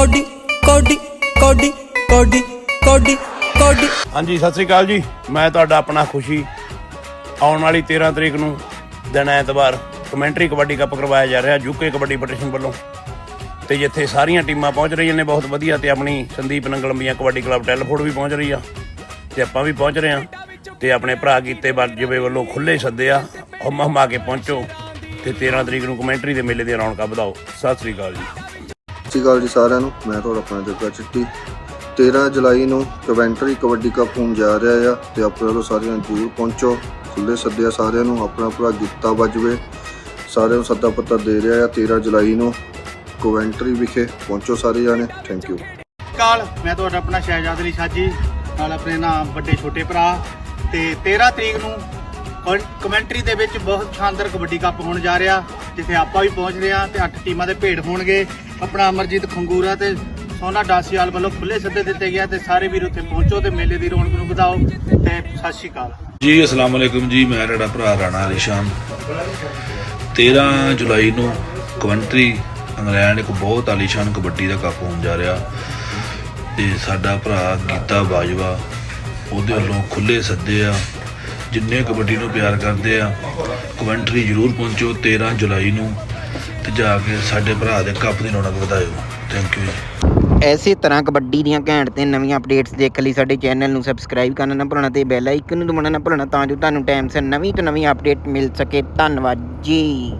Cody ਕੋਡੀ ਕੋਡੀ ਕੋਡੀ ਕੋਡੀ ਕੋਡੀ। ਹਾਂਜੀ, ਸਤਿ ਸ੍ਰੀ ਅਕਾਲ ਜੀ। ਮੈਂ ਤੁਹਾਡਾ ਆਪਣਾ ਖੁਸ਼ੀ। ਆਉਣ ਵਾਲੀ 13 ਤਰੀਕ ਨੂੰ ਦਿਨ ਐਤਵਾਰ ਕਮੈਂਟਰੀ ਕਬੱਡੀ ਕੱਪ ਕਰਵਾਇਆ ਜਾ ਰਿਹਾ ਯੂਕੇ ਕਬੱਡੀ ਫੈਡਰੇਸ਼ਨ ਵੱਲੋਂ। ਤੇ ਜਿੱਥੇ ਸਾਰੀਆਂ ਟੀਮਾਂ ਪਹੁੰਚ ਰਹੀਆਂ ਨੇ ਬਹੁਤ ਵਧੀਆ ਤੇ ਆਪਣੀ ਸੰਦੀਪ ਨੰਗਲਮੀਆਂ ਕਬੱਡੀ ਕਲੱਬ ਟੈਲਫੋਰਡ ਵੀ ਪਹੁੰਚ ਰਹੀ ਆ। ਤੇ ਆਪਾਂ ਵੀ ਪਹੁੰਚ ਰਹੇ ਆ ਤੇ ਆਪਣੇ ਭਰਾ ਕੀਤੇ ਵਰਜਵੇ ਵੱਲੋਂ ਖੁੱਲੇ ਸੱਦੇ ਆ। ਹਮ ਹਮਾ ਕੇ ਪਹੁੰਚੋ ਤੇ 13 ਤਰੀਕ ਨੂੰ ਕਮੈਂਟਰੀ ਦੇ ਮੇਲੇ ਦੀਆਂ ਰੌਣਕਾਂ ਵਧਾਓ। ਸਤਿ ਸ੍ਰੀ ਅਕਾਲ ਜੀ। ਸਤਿ ਸ਼੍ਰੀ ਅਕਾਲ ਜੀ ਸਾਰਿਆਂ ਨੂੰ। ਮੈਂ ਤੁਹਾਡਾ ਆਪਣਾ ਜੱਗਾ ਚਿੱਟੀ। 13 ਜੁਲਾਈ ਨੂੰ ਕਵੈਂਟਰੀ ਕਬੱਡੀ ਕੱਪ ਹੋਣ ਜਾ ਰਿਹਾ ਆ ਤੇ ਆਪਣੇ ਵੱਲੋਂ ਸਾਰਿਆਂ ਨੂੰ ਜ਼ਰੂਰ ਪਹੁੰਚੋ। ਖੁੱਲੇ ਸੱਦਿਆ ਸਾਰਿਆਂ ਨੂੰ, ਆਪਣਾ ਭਰਾ ਗਿੱਤਾ ਵੱਜਵੇ ਸਾਰਿਆਂ ਨੂੰ ਸੱਦਾ ਪੱਤਰ ਦੇ ਰਿਹਾ ਆ 13 ਜੁਲਾਈ ਨੂੰ। ਕਵੈਂਟਰੀ ਵਿਖੇ ਪਹੁੰਚੋ ਸਾਰੇ ਜਾਣੇ। ਥੈਂਕ ਯੂ ਕਾਲ, ਮੈਂ ਤੁਹਾਡਾ ਆਪਣਾ ਸ਼ਹਿਜਾਦ ਅਲੀ ਸਾਜੀ, ਨਾਲ ਆਪਣੇ ਨਾਮ ਵੱਡੇ ਛੋਟੇ ਭਰਾ। ਤੇ 13 ਤਰੀਕ ਨੂੰ ਕਮੈਂਟਰੀ ਦੇ ਵਿੱਚ ਬਹੁਤ ਸ਼ਾਨਦਾਰ ਕਬੱਡੀ ਕੱਪ ਹੋਣ ਜਾ ਰਿਹਾ। ਜਿੱਥੇ ਆਪਾਂ ਵੀ ਪਹੁੰਚ ਰਹੇ ਹਾਂ ਤੇ 8 ਟੀਮਾਂ ਦੇ ਭੇਡ ਹੋਣਗੇ। ਆਪਣਾ ਅਮਰਜੀਤ ਖੰਗੂਰਾ ਤੇ ਸੋਨਾ ਡਾਸੀਵਾਲ ਵੱਲੋਂ ਖੁੱਲੇ ਸੱਦੇ ਦਿੱਤੇ ਗਿਆ ਤੇ ਸਾਰੇ ਵੀਰ ਉੱਥੇ ਪਹੁੰਚੋ ਤੇ ਮੇਲੇ ਦੀ ਰੌਣਕ ਨੂੰ ਵਧਾਓ ਤੇ ਸਤਿ ਸ਼੍ਰੀ ਅਕਾਲ। ਜੀ, ਅਸਲਾਮ ਵਾਲੇਕੁਮ ਜੀ, ਮੈਂ ਤੁਹਾਡਾ ਭਰਾ ਰਾਣਾ ਅਲੀਸ਼ਾਨ। 13 ਜੁਲਾਈ ਨੂੰ ਕਵੰਟਰੀ ਇੰਗਲੈਂਡ ਇੱਕ ਬਹੁਤ ਆਲੀਸ਼ਾਨ ਕਬੱਡੀ ਦਾ ਕੱਪ ਹੋਣ ਜਾ ਰਿਹਾ ਤੇ ਸਾਡਾ ਭਰਾ ਗੀਤਾ ਬਾਜਵਾ ਉਹਦੇ ਵੱਲੋਂ ਖੁੱਲੇ ਸੱਦੇ ਆ। ਜਿੰਨੇ ਕਬੱਡੀ ਨੂੰ ਪਿਆਰ ਕਰਦੇ ਆ, ਕਮੈਂਟਰੀ ਜ਼ਰੂਰ ਪਹੁੰਚੋ 13 ਜੁਲਾਈ ਨੂੰ ਤੇ ਜਾ ਕੇ ਸਾਡੇ ਭਰਾ ਦੇ ਕੱਪ ਦੀ ਰੌਣਕ ਵਧਾਇਓ। ਥੈਂਕ ਯੂ ਜੀ। ਐਸੇ ਤਰ੍ਹਾਂ ਕਬੱਡੀ ਦੀਆਂ ਘੈਂਟ ਤੇ ਨਵੀਆਂ ਅਪਡੇਟਸ ਦੇਖਣ ਲਈ ਸਾਡੇ ਚੈਨਲ ਨੂੰ ਸਬਸਕ੍ਰਾਈਬ ਕਰਨਾ ਨਾ ਭੁੱਲਣਾ ਤੇ ਬੈਲ ਆਈਕਨ ਨੂੰ ਦਬਾਉਣਾ ਨਾ ਭੁੱਲਣਾ ਤਾਂ ਜੋ ਤੁਹਾਨੂੰ ਟਾਈਮ ਸਿਰ ਨਵੀਂ ਤੋਂ ਨਵੀਂ ਅਪਡੇਟ ਮਿਲ ਸਕੇ। ਧੰਨਵਾਦ ਜੀ।